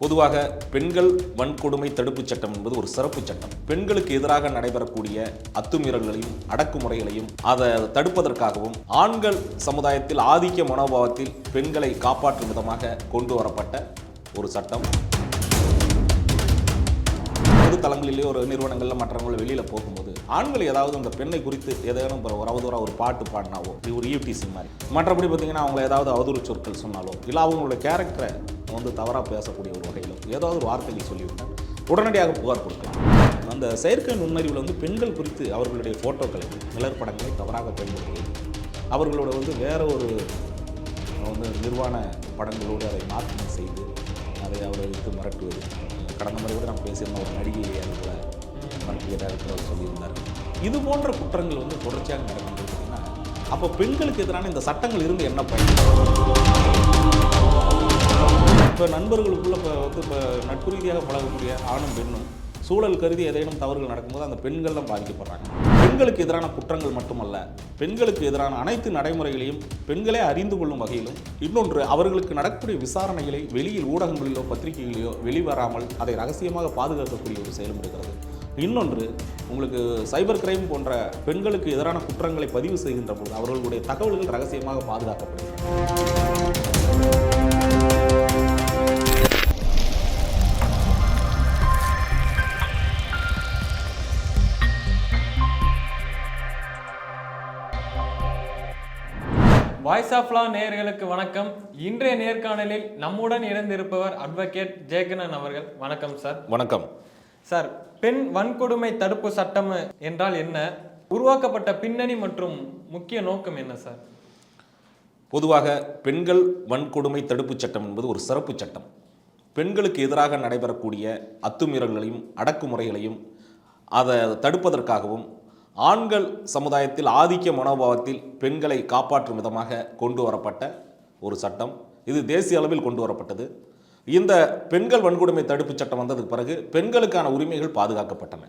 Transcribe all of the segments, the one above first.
பொதுவாக பெண்கள் வன்கொடுமை தடுப்புச் சட்டம் என்பது ஒரு சிறப்பு சட்டம். பெண்களுக்கு எதிராக நடைபெறக்கூடிய அத்துமீறல்களையும் அடக்குமுறைகளையும் அதை தடுப்பதற்காகவும் ஆண்கள் சமுதாயத்தில் ஆதிக்க மனோபாவத்தில் பெண்களை காப்பாற்றும் விதமாக கொண்டு வரப்பட்ட ஒரு சட்டம். பொது தளங்களிலேயே ஒரு நிறுவனங்களில் மற்றவங்கள வெளியில் போகும்போது ஆண்கள் ஏதாவது அந்த பெண்ணை குறித்து ஏதேனும் ஒரு ஒரு அவதூறா ஒரு பாட்டு பாடினாவோ இது ஒரு யூடிசி மாதிரி. மற்றபடி பார்த்தீங்கன்னா அவங்களை ஏதாவது அவதூறு சொற்கள் சொன்னாலோ இல்லை அவங்களோட கேரக்டரை வந்து தவறாக பேசக்கூடிய ஒரு வகையிலோ ஏதாவது ஒரு வார்த்தைகள் சொல்லிவிட்டால் உடனடியாக புகார் கொடுக்கலாம். அந்த செயற்கை நுண்ணறிவில் வந்து பெண்கள் குறித்து அவர்களுடைய ஃபோட்டோக்களை நிழற்படங்களை தவறாக பயன்படுத்தி அவர்களோட வந்து வேற ஒரு வந்து நிர்வாண படங்களோடு அதை மாற்றம் செய்து அதை அவரை வைத்து மிரட்டுவது. கடந்த முறை கூட நான் பேசியிருந்த ஒரு நடிகையை அதுபோல மிரட்டியதாக இருக்கிறவர் சொல்லியிருந்தார். இது போன்ற குற்றங்கள் வந்து தொடர்ச்சியாக நடக்கும்போது பார்த்தீங்கன்னா அப்போ பெண்களுக்கு எதிரான இந்த சட்டங்கள் இருந்து என்ன பயன்? இப்போ நண்பர்களுக்குள்ளே இப்போ வந்து இப்போ நட்பு ரீதியாக பழகக்கூடிய ஆணும் பெண்ணும் சூழல் கருதி ஏதேனும் தவறுகள் நடக்கும்போது அந்த பெண்கள் தான் பாதிக்கப்படுறாங்க. பெண்களுக்கு எதிரான குற்றங்கள் மட்டுமல்ல பெண்களுக்கு எதிரான அனைத்து நடைமுறைகளையும் பெண்களே அறிந்து கொள்ளும் வகையிலும் இன்னொன்று அவர்களுக்கு நடக்கக்கூடிய விசாரணைகளை வெளியில் ஊடகங்களிலோ பத்திரிகைகளிலோ வெளிவராமல் அதை ரகசியமாக பாதுகாக்கக்கூடிய ஒரு செயலும் இருக்கிறது. இன்னொன்று உங்களுக்கு சைபர் கிரைம் போன்ற பெண்களுக்கு எதிரான குற்றங்களை பதிவு செய்கின்ற போது அவர்களுடைய தகவல்கள் ரகசியமாக பாதுகாக்கப்படுகிறது வாய்ஸ் ஆஃப் லா நேயர்களுக்கு வணக்கம். இன்றைய நேர்காணலில் நம்முடன் இணைந்திருப்பவர் அட்வொகேட் ஜெயகண்ணன் அவர்கள். வணக்கம் சார் வணக்கம். சார் பெண் வன்கொடுமை தடுப்பு சட்டம் என்றால் என்ன? உருவாக்கப்பட்ட பின்னணி மற்றும் முக்கிய நோக்கம் என்ன சார் பொதுவாக பெண்கள் வன்கொடுமை தடுப்புச் சட்டம் என்பது ஒரு சிறப்பு சட்டம். பெண்களுக்கு எதிராக நடைபெறக்கூடிய அத்துமீறல்களையும் அடக்குமுறைகளையும் அதை தடுப்பதற்காகவும் ஆண்கள் சமுதாயத்தில் ஆதிக்க மனோபாவத்தில் பெண்களை காப்பாற்றும் விதமாக கொண்டு வரப்பட்ட ஒரு சட்டம். இது தேசிய அளவில் கொண்டு வரப்பட்டது. இந்த பெண்கள் வன்கொடுமை தடுப்புச் சட்டம் வந்ததுக்கு பிறகு பெண்களுக்கான உரிமைகள் பாதுகாக்கப்பட்டன.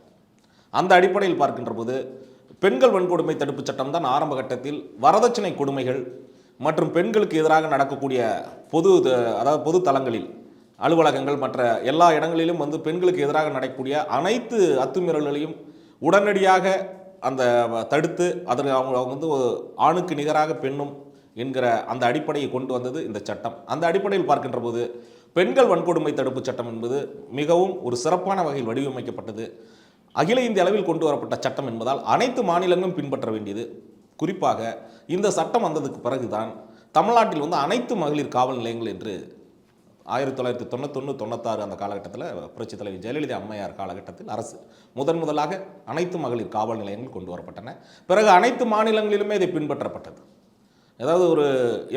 அந்த அடிப்படையில் பார்க்கின்ற போது பெண்கள் வன்கொடுமை தடுப்புச் சட்டம் தான் ஆரம்ப கட்டத்தில் வரதட்சணை கொடுமைகள் மற்றும் பெண்களுக்கு எதிராக நடக்கக்கூடிய பொது த- அதாவது பொது தளங்களில் அலுவலகங்கள் மற்ற எல்லா இடங்களிலும் வந்து பெண்களுக்கு எதிராக நடக்கக்கூடிய அனைத்து அத்துமீறல்களையும் உடனடியாக அந்த தடுத்து அதன் அவங்க அவங்க வந்து ஆணுக்கு நிகராக பெண்ணும் என்கிற அந்த அடிப்படையை கொண்டு வந்தது இந்த சட்டம். அந்த அடிப்படையில் பார்க்கின்ற போது பெண்கள் வன்கொடுமை தடுப்பு சட்டம் என்பது மிகவும் ஒரு சிறப்பான வகையில் வடிவமைக்கப்பட்டது. அகில இந்திய அளவில் கொண்டு வரப்பட்ட சட்டம் என்பதால் அனைத்து மாநிலங்களும் பின்பற்ற வேண்டியது. குறிப்பாக இந்த சட்டம் வந்ததுக்கு பிறகுதான் தமிழ்நாட்டில் வந்து அனைத்து மகளிர் காவல் நிலையங்கள் என்று ஆயிரத்தி தொள்ளாயிரத்தி தொண்ணூத்தொன்று தொண்ணூத்தாறு அந்த காலகட்டத்தில் புரட்சித் தலைவி ஜெயலலிதா அம்மையார் காலகட்டத்தில் அரசு முதன் முதலாக அனைத்து மகளிர் காவல் நிலையங்கள் கொண்டு வரப்பட்டன. பிறகு அனைத்து மாநிலங்களிலுமே இதை பின்பற்றப்பட்டது. ஏதாவது ஒரு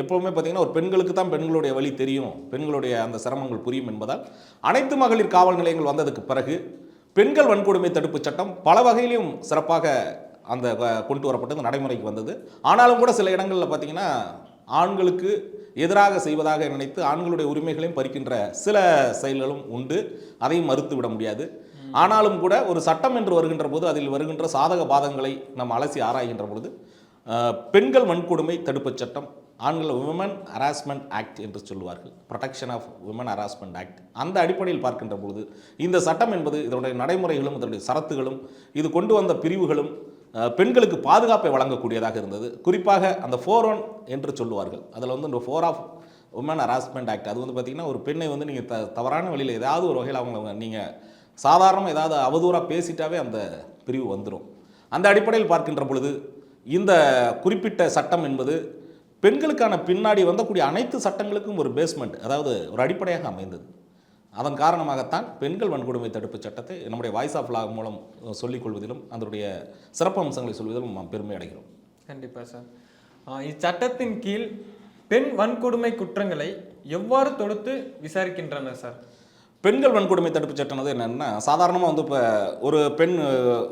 எப்பவுமே பார்த்தீங்கன்னா ஒரு பெண்களுக்கு தான் பெண்களுடைய வழி தெரியும் பெண்களுடைய அந்த சிரமங்கள் புரியும் என்பதால் அனைத்து மகளிர் காவல் நிலையங்கள் வந்ததுக்கு பிறகு பெண்கள் வன்கொடுமை தடுப்புச் சட்டம் பல வகையிலும் சிறப்பாக அந்த கொண்டு வரப்பட்டது நடைமுறைக்கு வந்தது. ஆனாலும் கூட சில இடங்களில் பார்த்தீங்கன்னா ஆண்களுக்கு எதிராக செய்வதாக நினைத்து ஆண்களுடைய உரிமைகளையும் பறிக்கின்ற சில செயல்களும் உண்டு. அதையும் மறுத்து விட முடியாது. ஆனாலும் கூட ஒரு சட்டம் என்று வருகின்ற போது அதில் வருகின்ற சாதக பாதங்களை நம் அலசி ஆராய்கின்ற பொழுது பெண்கள் வன்கொடுமை தடுப்புச் சட்டம் ஆண்கள் விமன் ஹராஸ்மெண்ட் ஆக்ட் என்று சொல்லுவார்கள். Protection of women harassment act அந்த அடிப்படையில் பார்க்கின்ற பொழுது இந்த சட்டம் என்பது இதனுடைய நடைமுறைகளும் இதனுடைய சரத்துகளும் இது கொண்டு வந்த பிரிவுகளும் பெண்களுக்கு பாதுகாப்பை வழங்கக்கூடியதாக இருந்தது. குறிப்பாக அந்த ஃபோர் ஒன் என்று சொல்லுவார்கள். அதில் வந்து இந்த for of woman harassment act அது வந்து பார்த்திங்கன்னா ஒரு பெண்ணை வந்து நீங்கள் த தவறான வழியில் ஏதாவது ஒரு வகையில் அவங்க நீங்கள் சாதாரணமாக ஏதாவது அவதூறாக பேசிட்டாவே அந்த பிரிவு வந்துடும் அந்த அடிப்படையில் பார்க்கின்ற பொழுது இந்த குறிப்பிட்ட சட்டம் என்பது பெண்களுக்கான பின்னாடி வந்தக்கூடிய அனைத்து சட்டங்களுக்கும் ஒரு பேஸ்மெண்ட் அதாவது ஒரு அடிப்படையாக அமைந்தது. அதன் காரணமாகத்தான் பெண்கள் வன்கொடுமை தடுப்புச் சட்டத்தை நம்முடைய வாய்ஸ் ஆஃப் லா மூலம் சொல்லிக் கொள்வதிலும் அதனுடைய சிறப்பு அம்சங்களை சொல்வதிலும் நாம் பெருமை அடைகிறோம். கண்டிப்பா சார் இச்சட்டத்தின் கீழ் பெண் வன்கொடுமை குற்றங்களை எவ்வாறு தொடுத்து விசாரிக்கின்றன சார் பெண்கள் வன்கொடுமை தடுப்புச் சட்டம் வந்து என்னென்னா சாதாரணமாக வந்து இப்போ ஒரு பெண்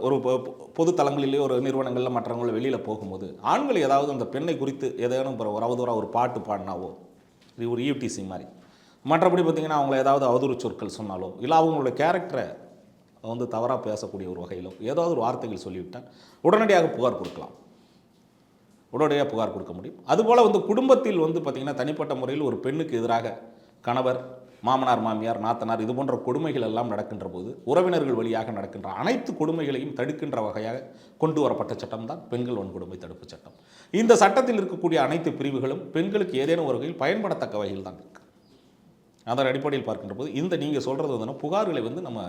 ஒரு பொ- பொது தளங்களிலேயே ஒரு நிறுவனங்களில் மற்றவங்கள வெளியில் போகும்போது ஆண்கள் ஏதாவது அந்த பெண்ணை குறித்து ஏதேனும் ஒரு அவதூறாக ஒரு பாட்டு பாடினாவோ இது ஒரு யூடிசி மாதிரி மற்றபடி பார்த்திங்கன்னா அவங்கள ஏதாவது அவதூறு சொற்கள் சொன்னாலோ இல்லை அவங்களோட கேரக்டரை வந்து தவறாக பேசக்கூடிய ஒரு வகையிலோ ஏதாவது ஒரு வார்த்தைகள் சொல்லிவிட்டால் உடனடியாக புகார் கொடுக்கலாம். உடனடியாக புகார் கொடுக்க முடியும். அதுபோல் வந்து குடும்பத்தில் வந்து பார்த்திங்கன்னா தனிப்பட்ட முறையில் ஒரு பெண்ணுக்கு எதிராக கணவர் மாமனார் மாமியார் நாத்தனார் இது போன்ற கொடுமைகள் எல்லாம் நடக்கின்ற போது உறவினர்கள் வழியாக நடக்கின்ற அனைத்து கொடுமைகளையும் தடுக்கின்ற வகையாக கொண்டு வரப்பட்ட சட்டம் தான் பெண்கள் வன்கொடுமை தடுப்பு சட்டம். இந்த சட்டத்தில் இருக்கக்கூடிய அனைத்து பிரிவுகளும் பெண்களுக்கு ஏதேனும் ஒரு வகையில் பயன்படத்தக்க வகையில் தான் இருக்குது அதன் அடிப்படையில் பார்க்கின்ற போது இந்த நீங்கள் சொல்கிறது வந்து புகார்களை வந்து நம்ம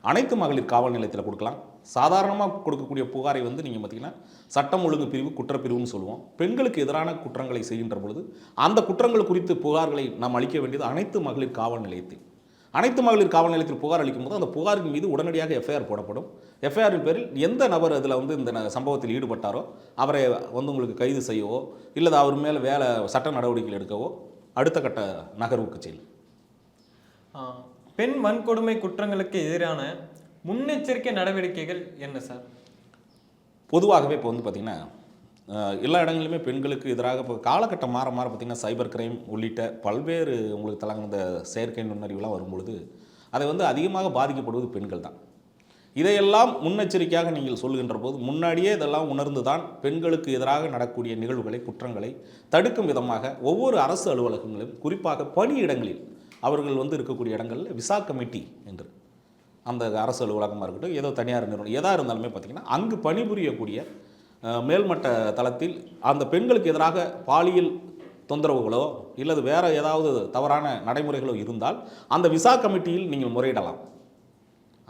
அனைத்து மகளிர் காவல் நிலையத்தில் கொடுக்கலாம். சாதாரணமாக கொடுக்கக்கூடிய புகாரை வந்து நீங்கள் பார்த்தீங்கன்னா சட்டம் ஒழுங்கு பிரிவு குற்றப்பிரிவுன்னு சொல்லுவோம். பெண்களுக்கு எதிரான குற்றங்களை செய்கின்ற பொழுது அந்த குற்றங்கள் குறித்து புகார்களை நாம் அளிக்க வேண்டியது அனைத்து மகளிர் காவல் நிலையத்தில். அனைத்து மகளிர் காவல் நிலையத்தில் புகார் அளிக்கும் போது அந்த புகாரின் மீது உடனடியாக எஃப்ஐஆர் போடப்படும். எஃப்ஐஆரின் பேரில் எந்த நபர் அதில் வந்து இந்த ந- சம்பவத்தில் ஈடுபட்டாரோ அவரை வந்து உங்களுக்கு கைது செய்யவோ இல்லை அவர் மேலே வேலை சட்ட நடவடிக்கைகள் எடுக்கவோ அடுத்த கட்ட நகர்வுக்கு செல்லும். பெண் வன்கொடுமை குற்றங்களுக்கு எதிரான முன்னெச்சரிக்கை நடவடிக்கைகள் என்ன சார்? பொதுவாகவே இப்போ வந்து பார்த்திங்கன்னா எல்லா இடங்களிலுமே பெண்களுக்கு எதிராக இப்போ காலகட்டம் மாற மாற பார்த்திங்கன்னா சைபர் கிரைம் உள்ளிட்ட பல்வேறு உங்களுக்கு தலங்க இந்த செயற்கை நுண்ணறிவுலாம் வரும்பொழுது அதை வந்து அதிகமாக பாதிக்கப்படுவது பெண்கள் தான். இதையெல்லாம் முன்னெச்சரிக்கையாக நீங்கள் சொல்லுகின்ற போது முன்னாடியே இதெல்லாம் உணர்ந்து தான் பெண்களுக்கு எதிராக நடக்கக்கூடிய நிகழ்வுகளை குற்றங்களை தடுக்கும் விதமாக ஒவ்வொரு அரசு அலுவலகங்களிலும் குறிப்பாக பணியிடங்களில் அவர்கள் வந்து இருக்கக்கூடிய இடங்களில் விசா கமிட்டி என்று. அந்த அரசு அலுவலகமாக இருக்கட்டும் ஏதோ தனியார் நிறுவனம் எதாக இருந்தாலுமே பார்த்திங்கன்னா அங்கு பணிபுரியக்கூடிய மேல்மட்ட தளத்தில் அந்த பெண்களுக்கு எதிராக பாலியல் தொந்தரவுகளோ இல்லது வேறு ஏதாவது தவறான நடைமுறைகளோ இருந்தால் அந்த விசா கமிட்டியில் நீங்கள் முறையிடலாம்.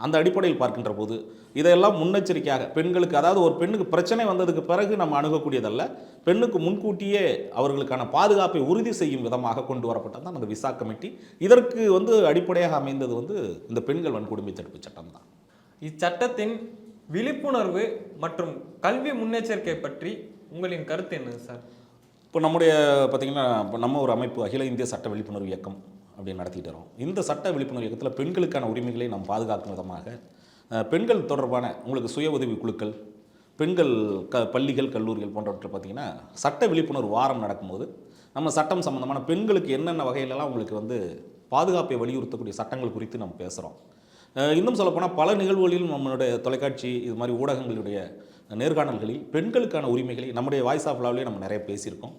அந்த அடிப்படையில் பார்க்கின்ற போது இதையெல்லாம் முன்னெச்சரிக்கையாக பெண்களுக்கு அதாவது ஒரு பெண்ணுக்கு பிரச்சனை வந்ததுக்கு பிறகு நம்ம அணுகக்கூடியதல்ல பெண்ணுக்கு முன்கூட்டியே அவர்களுக்கான பாதுகாப்பை உறுதி செய்யும் விதமாக கொண்டு வரப்பட்டது தான் அந்த விசா கமிட்டி. இதற்கு வந்து அடிப்படையாக அமைந்தது வந்து இந்த பெண்கள் வன்கொடுமை தடுப்பு சட்டம் தான். இச்சட்டத்தின் விழிப்புணர்வு மற்றும் கல்வி முன்னெச்சரிக்கை பற்றி உங்களின் கருத்து என்ன சார்? இப்போ நம்முடைய பார்த்திங்கன்னா இப்போ நம்ம ஒரு அமைப்பு அகில இந்திய சட்ட விழிப்புணர்வு இயக்கம். அப்படின்னு நடத்திட்டு வரோம். இந்த சட்ட விழிப்புணர்வு இயக்கத்தில் பெண்களுக்கான உரிமைகளை நாம் பாதுகாக்கும் விதமாக பெண்கள் தொடர்பான உங்களுக்கு சுய உதவி குழுக்கள் பெண்கள் க பள்ளிகள் கல்லூரிகள் போன்றவற்றை பார்த்திங்கன்னா சட்ட விழிப்புணர்வு வாரம் நடக்கும்போது நம்ம சட்டம் சம்பந்தமான பெண்களுக்கு என்னென்ன வகையிலலாம் உங்களுக்கு வந்து பாதுகாப்பை வலியுறுத்தக்கூடிய சட்டங்கள் குறித்து நம்ம பேசுகிறோம் இன்னும் சொல்லப்போனால் பல நிகழ்வுகளில் நம்மளுடைய தொலைக்காட்சி இது மாதிரி ஊடகங்களுடைய நேர்காணல்களில் பெண்களுக்கான உரிமைகளை நம்முடைய வாய்ஸ் ஆஃப் லாவிலே நம்ம நிறைய பேசியிருக்கோம்.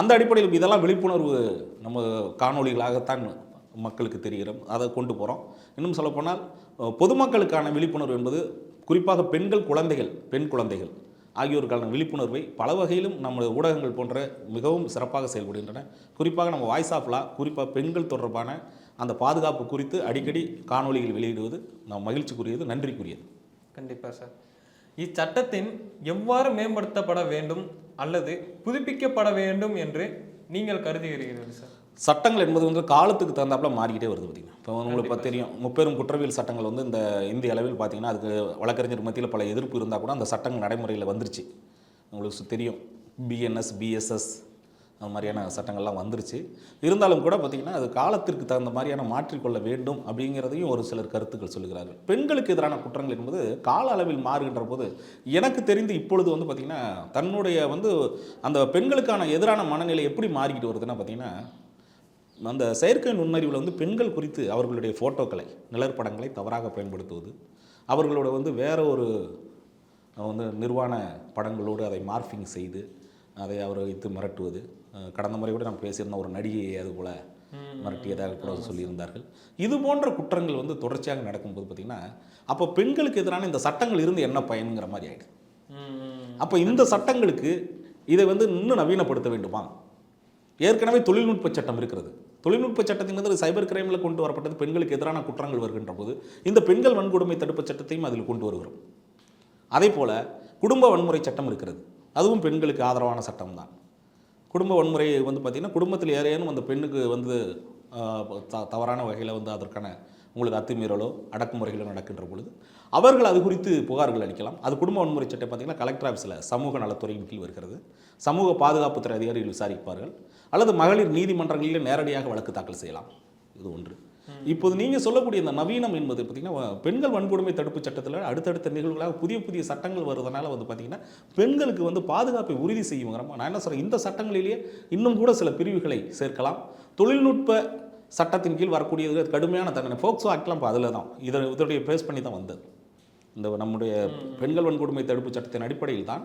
அந்த அடிப்படையில் இதெல்லாம் விழிப்புணர்வு நம்ம காணொளிகளாகத்தான் மக்களுக்கு தெரிகிறோம் அதை கொண்டு போகிறோம் இன்னும் சொல்லப்போனால் பொதுமக்களுக்கான விழிப்புணர்வு என்பது குறிப்பாக பெண்கள் குழந்தைகள் பெண் குழந்தைகள் ஆகியோருக்கான விழிப்புணர்வை பல வகையிலும் நம்ம ஊடகங்கள் போன்ற மிகவும் சிறப்பாக செயல்படுகின்றன. குறிப்பாக நம்ம வாய்ஸ் ஆஃப்லா குறிப்பாக பெண்கள் தொடர்பான அந்த பாதுகாப்பு குறித்து அடிக்கடி காணொளிகள் வெளியிடுவது நாம் மகிழ்ச்சிக்குரியது நன்றிக்குரியது. கண்டிப்பாக சார். இச்சட்டத்தின் எவ்வாறு மேம்படுத்தப்பட வேண்டும் அல்லது புதுப்பிக்கப்பட வேண்டும் என்று நீங்கள் கருதுகிறீர்கள் சார் சட்டங்கள் என்பது வந்து காலத்துக்கு தகுந்தாப்புல மாறிக்கிட்டே வருது பார்த்தீங்கன்னா இப்போ உங்களுக்கு இப்போ தெரியும் முப்பெரும் குற்றவியல் சட்டங்கள் வந்து இந்த இந்திய அளவில் பார்த்தீங்கன்னா அதுக்கு வழக்கறிஞர் மத்தியில் பல எதிர்ப்பு இருந்தால் கூட அந்த சட்டங்கள் நடைமுறையில் வந்துருச்சு. உங்களுக்கு தெரியும் பிஎன்எஸ் பிஎஸ்எஸ் அது மாதிரியான சட்டங்கள்லாம் வந்துருச்சு. இருந்தாலும் கூட பார்த்திங்கன்னா அது காலத்திற்கு தகுந்த மாதிரியான மாற்றிக்கொள்ள வேண்டும் அப்படிங்கிறதையும் ஒரு சிலர் கருத்துக்கள் சொல்லுகிறார்கள். பெண்களுக்கு எதிரான குற்றங்கள் என்பது கால அளவில் மாறுகின்ற போது எனக்கு தெரிந்து இப்பொழுது வந்து பார்த்திங்கன்னா தன்னுடைய வந்து அந்த பெண்களுக்கான எதிரான மனநிலை எப்படி மாறிக்கிட்டு வருதுன்னா பார்த்திங்கன்னா அந்த செயற்கை நுண்ணறிவில் வந்து பெண்கள் குறித்து அவர்களுடைய ஃபோட்டோக்களை நிழற்படங்களை தவறாக பயன்படுத்துவது அவர்களோட வந்து வேற ஒரு வந்து நிர்வாண படங்களோடு அதை மார்ஃபிங் செய்து அதை அவரை வைத்து மிரட்டுவது கடந்த முறை கூட நம்ம பேசியிருந்த ஒரு நடிகையை அது போல மிரட்டியதாக கூட சொல்லியிருந்தார்கள். இது போன்ற குற்றங்கள் வந்து தொடர்ச்சியாக நடக்கும்போது பார்த்திங்கன்னா அப்போ பெண்களுக்கு எதிரான இந்த சட்டங்கள் இருந்து என்ன பயனுங்கிற மாதிரி ஆயிடுது. ம், அப்போ இந்த சட்டங்களுக்கு இதை வந்து இன்னும் நவீனப்படுத்த வேண்டுமா? ஏற்கனவே தொழில்நுட்ப சட்டம் இருக்கிறது. தொழில்நுட்ப சட்டத்தின் வந்து சைபர் கிரைமில் கொண்டு வரப்பட்டது பெண்களுக்கு எதிரான குற்றங்கள் வருகின்ற போது இந்த பெண்கள் வன்கொடுமை தடுப்பு சட்டத்தையும் அதில் கொண்டு வருகிறோம். அதே போல் குடும்ப வன்முறை சட்டம் இருக்கிறது. அதுவும் பெண்களுக்கு ஆதரவான சட்டம் தான் குடும்ப வன்முறை வந்து பார்த்திங்கன்னா குடும்பத்தில் யாரையானும் அந்த பெண்ணுக்கு வந்து த- தவறான வகையில் வந்து அதற்கான உங்களுக்கு அத்துமீறலோ அடக்குமுறைகளோ நடக்கின்ற பொழுது அவர்கள் அது குறித்து புகார்கள் அளிக்கலாம். அது குடும்ப வன்முறை சட்டம் பார்த்திங்கன்னா கலெக்டர் ஆஃபீஸில் சமூக நலத்துறையின் கீழ் வருகிறது. சமூக பாதுகாப்புத்துறை அதிகாரிகள் விசாரிப்பார்கள். அல்லது மகளிர் நீதிமன்றங்களிலே நேரடியாக வழக்கு தாக்கல் செய்யலாம். இது ஒன்று. இப்போது நீங்கள் சொல்லக்கூடிய இந்த நவீனம் என்பது பார்த்திங்கன்னா பெண்கள் வன்கொடுமை தடுப்பு சட்டத்தில் அடுத்தடுத்த நிகழ்வுகளாக புதிய புதிய சட்டங்கள் வருவதனால வந்து பார்த்திங்கன்னா பெண்களுக்கு வந்து பாதுகாப்பை உறுதி செய்யுங்கிறோம் நான் என்ன சொல்கிறேன் இந்த சட்டங்களிலேயே இன்னும் கூட சில பிரிவுகளை சேர்க்கலாம். தொழில்நுட்ப சட்டத்தின் கீழ் வரக்கூடிய கடுமையான தண்டனை. ஃபோக்சோ ஆக்ட்லாம் இப்போ அதில் தான். இதை இதோடைய பேஸ் பண்ணி தான் வந்தது. இந்த நம்முடைய பெண்கள் வன்கொடுமை தடுப்பு சட்டத்தின் அடிப்படையில் தான்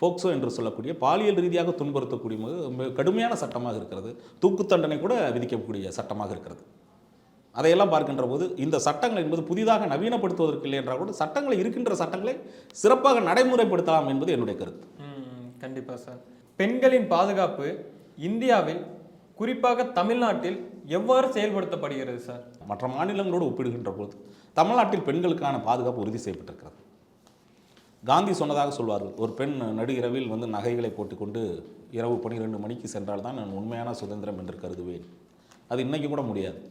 ஃபோக்சோ என்று சொல்லக்கூடிய பாலியல் ரீதியாக துன்புறுத்தக்கூடிய கடுமையான சட்டமாக இருக்கிறது. தூக்கு தண்டனை கூட விதிக்கக்கூடிய சட்டமாக இருக்கிறது. அதையெல்லாம் பார்க்கின்ற போது இந்த சட்டங்கள் என்பது புதிதாக நவீனப்படுத்துவதற்கு இல்லை என்றால் கூட சட்டங்களை இருக்கின்ற சட்டங்களை சிறப்பாக நடைமுறைப்படுத்தலாம் என்பது என்னுடைய கருத்து. ம், கண்டிப்பா சார். பெண்களின் பாதுகாப்பு இந்தியாவில் குறிப்பாக தமிழ்நாட்டில் எவ்வாறு செயல்படுத்தப்படுகிறது சார்? மற்ற மாநிலங்களோடு ஒப்பிடுகின்ற போது தமிழ்நாட்டில் பெண்களுக்கான பாதுகாப்பு உறுதி செய்யப்பட்டிருக்கிறது. காந்தி சொன்னதாக சொல்வார்கள் ஒரு பெண் நடு இரவில் வந்து நகைகளை போட்டுக்கொண்டு இரவு பன்னிரெண்டு மணிக்கு சென்றால் தான் நான் உண்மையான சுதந்திரம் என்று கருதுவேன். அது இன்னைக்கு கூட முடியாது.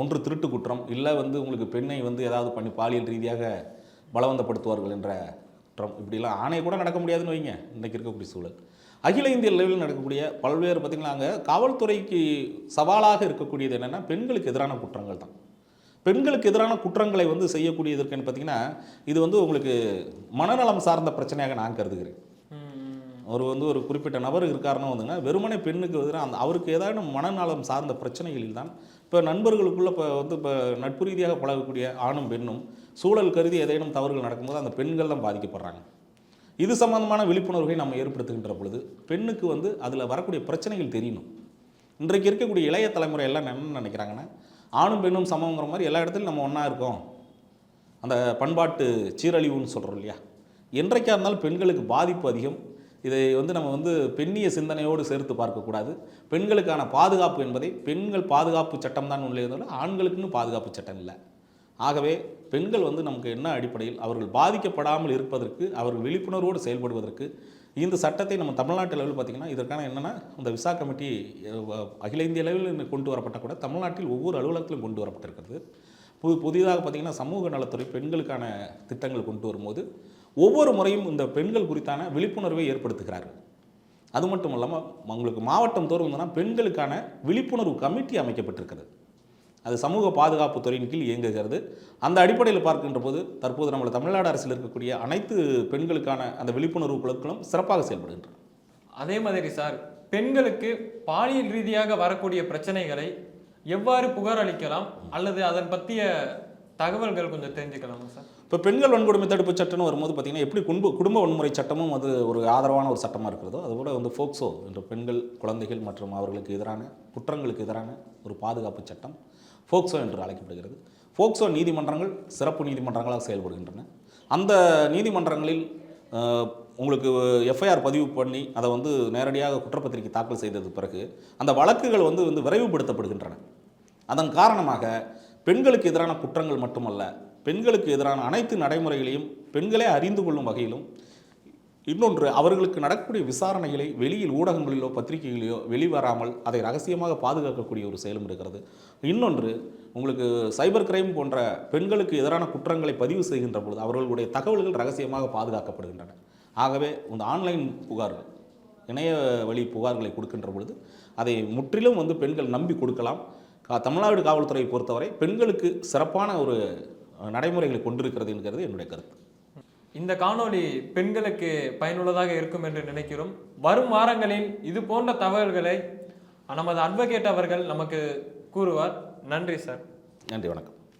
ஒன்று திருட்டு குற்றம் இல்லை வந்து உங்களுக்கு பெண்ணை வந்து ஏதாவது பண்ணி பாலியல் ரீதியாக பலவந்தப்படுத்துவார்கள் என்ற குற்றம். இப்படிலாம் ஆணையை கூட நடக்க முடியாதுன்னு வைங்க. இன்றைக்கி இருக்கக்கூடிய சூழல். அகில இந்திய லெவலில் நடக்கக்கூடிய பல்வேறு பார்த்திங்களா அங்கே காவல்துறைக்கு சவாலாக இருக்கக்கூடியது என்னென்னா பெண்களுக்கு எதிரான குற்றங்கள் தான். பெண்களுக்கு எதிரான குற்றங்களை வந்து செய்யக்கூடியதற்குன்னு பார்த்தீங்கன்னா இது வந்து உங்களுக்கு மனநலம் சார்ந்த பிரச்சனையாக நான் கருதுகிறேன். அவர் வந்து ஒரு குறிப்பிட்ட நபர் இருக்காருன்னு வந்துங்க வெறுமனே பெண்ணுக்கு எதிராக அந்த அவருக்கு ஏதாவது மனநலம் சார்ந்த பிரச்சனைகளில் தான். இப்போ நண்பர்களுக்குள்ள இப்போ வந்து இப்போ நட்பு ரீதியாக பழகக்கூடிய ஆணும் பெண்ணும் சூழல் கருதி ஏதேனும் தவறுகள் நடக்கும்போது அந்த பெண்கள் தான் பாதிக்கப்படுறாங்க. இது சம்பந்தமான விழிப்புணர்வை நம்ம ஏற்படுத்துகின்ற பொழுது பெண்ணுக்கு வந்து அதில் வரக்கூடிய பிரச்சனைகள் தெரியணும். இன்றைக்கு இருக்கக்கூடிய இளைய தலைமுறை எல்லாம் என்ன நினைக்கிறாங்கன்னா ஆணும் பெண்ணும் சமங்கிற மாதிரி எல்லா இடத்துலையும் நம்ம ஒன்றா இருக்கோம். அந்த பண்பாட்டு சீரழிவுன்னு சொல்கிறோம் இல்லையா? என்றைக்கா இருந்தாலும் பெண்களுக்கு பாதிப்பு அதிகம். இதை வந்து நம்ம வந்து பெண்ணிய சிந்தனையோடு சேர்த்து பார்க்கக்கூடாது. பெண்களுக்கான பாதுகாப்பு என்பதை பெண்கள் பாதுகாப்பு சட்டம் தான் உள்ளே இருந்தாலும் ஆண்களுக்குன்னு பாதுகாப்பு சட்டம் இல்லை. ஆகவே பெண்கள் வந்து நமக்கு என்ன அடிப்படையில் அவர்கள் பாதிக்கப்படாமல் இருப்பதற்கு அவர்கள் விழிப்புணர்வோடு செயல்படுவதற்கு இந்த சட்டத்தை நம்ம தமிழ்நாட்டு லெவலில் பார்த்திங்கன்னா இதற்கான என்னென்னா இந்த விசா கமிட்டி அகில இந்திய அளவில் கொண்டு வரப்பட்ட கூட தமிழ்நாட்டில் ஒவ்வொரு அலுவலகத்திலும் கொண்டு வரப்பட்டிருக்கிறது. புது புதிதாக பார்த்திங்கன்னா சமூக நலத்துறை பெண்களுக்கான திட்டங்கள் கொண்டு வரும்போது ஒவ்வொரு முறையும் இந்த பெண்கள் குறித்தான விழிப்புணர்வை ஏற்படுத்துகிறார்கள். அது மட்டும் இல்லாமல் உங்களுக்கு மாவட்டம் தோறும் வந்தோன்னா பெண்களுக்கான விழிப்புணர்வு கமிட்டி அமைக்கப்பட்டிருக்கிறது. அது சமூக பாதுகாப்பு துறையின் கீழ் இயங்குகிறது. அந்த அடிப்படையில் பார்க்கின்ற போது தற்போது நம்மளை தமிழ்நாடு அரசில் இருக்கக்கூடிய அனைத்து பெண்களுக்கான அந்த விழிப்புணர்வு குழுக்களும் சிறப்பாக செயல்படுகின்றன. அதே மாதிரி சார் பெண்களுக்கு பாலியல் ரீதியாக வரக்கூடிய பிரச்சனைகளை எவ்வாறு புகார் அளிக்கலாம் அல்லது அதன் பற்றிய தகவல்கள் கொஞ்சம் தெரிஞ்சுக்கலாமா சார்? இப்போ பெண்கள் வன்கொடுமை தடுப்பு சட்டம்னு வரும்போது பார்த்திங்கன்னா எப்படி குடும்ப குடும்ப வன்முறை சட்டமும் அது ஒரு ஆதரவான ஒரு சட்டமாக இருக்கிறதோ அது கூட வந்து ஃபோக்சோ என்ற பெண்கள் குழந்தைகள் மற்றும் அவர்களுக்கு எதிரான குற்றங்களுக்கு எதிரான ஒரு பாதுகாப்பு சட்டம் ஃபோக்சோ என்று அழைக்கப்படுகிறது. ஃபோக்சோ நீதிமன்றங்கள் சிறப்பு நீதிமன்றங்களாக செயல்படுகின்றன. அந்த நீதிமன்றங்களில் உங்களுக்கு எஃப்ஐஆர் பதிவு பண்ணி அதை வந்து நேரடியாக குற்றப்பத்திரிகை தாக்கல் செய்தது பிறகு அந்த வழக்குகள் வந்து வந்து விரைவுபடுத்தப்படுகின்றன. அதன் காரணமாக பெண்களுக்கு எதிரான குற்றங்கள் மட்டுமல்ல பெண்களுக்கு எதிரான அனைத்து நடைமுறைகளையும் பெண்களே அறிந்து கொள்ளும் வகையிலும் இன்னொன்று அவர்களுக்கு நடக்கக்கூடிய விசாரணைகளை வெளியில் ஊடகங்களிலோ பத்திரிகைகளிலோ வெளிவராமல் அதை ரகசியமாக பாதுகாக்கக்கூடிய ஒரு செயலும் இருக்கிறது. இன்னொன்று உங்களுக்கு சைபர் கிரைம் போன்ற பெண்களுக்கு எதிரான குற்றங்களை பதிவு செய்கின்ற பொழுது அவர்களுடைய தகவல்கள் ரகசியமாக பாதுகாக்கப்படுகின்றன. ஆகவே இந்த ஆன்லைன் புகார்கள் இணைய வழி புகார்களை கொடுக்கின்ற பொழுது அதை முற்றிலும் வந்து பெண்கள் நம்பி கொடுக்கலாம். தமிழ்நாடு காவல்துறையை பொறுத்தவரை பெண்களுக்கு சிறப்பான ஒரு நடைமுறைகளை கொண்டிருக்கிறது என்கிறது என்னுடைய கருத்து. இந்த காணொளி பெண்களுக்கு பயனுள்ளதாக இருக்கும் என்று நினைக்கிறோம். வரும் வாரங்களில் இது போன்ற தகவல்களை நமது அட்வொகேட் அவர்கள் நமக்கு கூறுவார். நன்றி சார் நன்றி வணக்கம்.